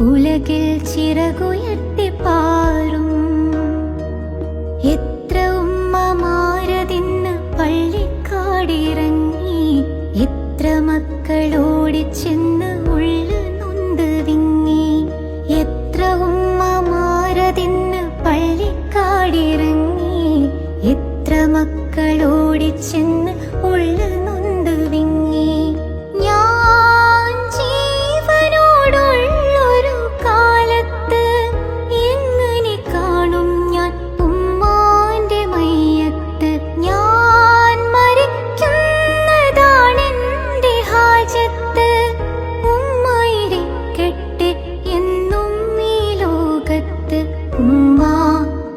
ഉലകിൽ ചിറകുയർത്തിപ്പാറും എത്ര ഉമ്മമാരതിന്ന് പള്ളിക്കാടിറങ്ങി എത്ര മക്കളോടിച്ചെന്ന് ഉള്ള നൊന്ത് വിങ്ങി. എത്ര ഉമ്മമാരതിന്ന് പള്ളിക്കാടിറങ്ങി എത്ര മക്കളോടിച്ചെന്ന് ഉള്ള mm.